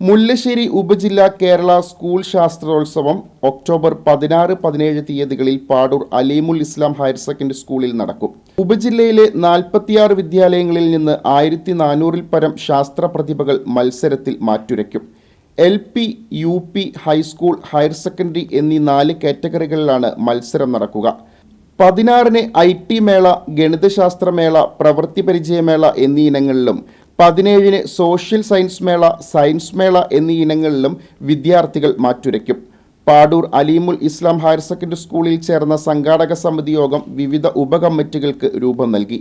മുല്ലശ്ശേരി ഉപജില്ലാ Kerala school ശാസ്ത്രോത്സവം October പതിനാറ് പതിനേഴ് തീയതികളിൽ പാടൂർ അലീമുൽ ഇസ്ലാം ഹയർ സെക്കൻഡറി സ്കൂളിൽ നടക്കും. ഉപജില്ലയിലെ നാൽപ്പത്തിയാറ് വിദ്യാലയങ്ങളിൽ നിന്ന് ആയിരത്തി നാനൂറിൽ പരം ശാസ്ത്ര പ്രതിഭകൾ മത്സരത്തിൽ മാറ്റുരയ്ക്കും. L P U P high school higher secondary എന്നീ നാല് കാറ്റഗറികളിലാണ് മത്സരം നടക്കുക. പതിനാറിന് ഐ ടി മേള ഗണിതശാസ്ത്ര മേള പ്രവൃത്തി പരിചയമേള എന്നീ ഇനങ്ങളിലും പതിനേഴിന് സോഷ്യൽ സയൻസ് മേള സയൻസ് മേള എന്നീ ഇനങ്ങളിലും വിദ്യാർത്ഥികൾ മാറ്റുരയ്ക്കും. പാടൂർ അലീമുൽ ഇസ്ലാം ഹയർ സെക്കൻഡറി സ്കൂളിൽ ചേർന്ന സംഘാടക സമിതി യോഗം വിവിധ ഉപകമ്മിറ്റികൾക്ക് രൂപം നൽകി.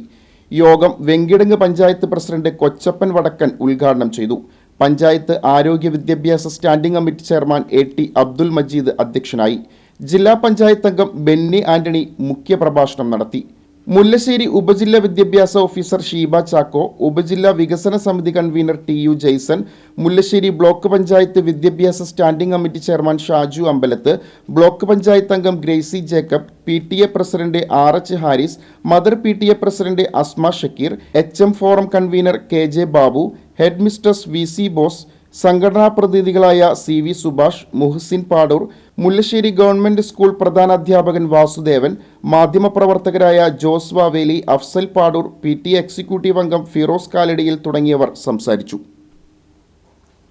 യോഗം വെങ്കിടങ്ങ് പഞ്ചായത്ത് പ്രസിഡന്റ് കൊച്ചപ്പൻ വടക്കൻ ഉദ്ഘാടനം ചെയ്തു. പഞ്ചായത്ത് ആരോഗ്യ വിദ്യാഭ്യാസ standing committee chairman A T Abdul Majeed അധ്യക്ഷനായി. ജില്ലാ പഞ്ചായത്ത് അംഗം ബെന്നി ആന്റണി മുഖ്യപ്രഭാഷണം നടത്തി. മുല്ലശ്ശേരി ഉപജില്ലാ വിദ്യാഭ്യാസ ഓഫീസർ ഷീബ ചാക്കോ ഉപജില്ലാ വികസന സമിതി convener T U Jaison Mullassery block panchayat വിദ്യാഭ്യാസ standing committee chairman Shaju Ambalath block panchayat അംഗം Gracy Jacob P T A president R H Haris mother P T A president Asma Shakeer H M forum convener K J Babu headmistress V C Bose സംഘടനാ പ്രതിനിധികളായ C V Subhash Muhsin Padoor Mullassery government school പ്രധാനാധ്യാപകൻ Vasudevan മാധ്യമപ്രവർത്തകരായ Jose Vaveli Afsal Padoor P T executive അംഗം ഫിറോസ് കാലടിയിൽ തുടങ്ങിയവർ സംസാരിച്ചു.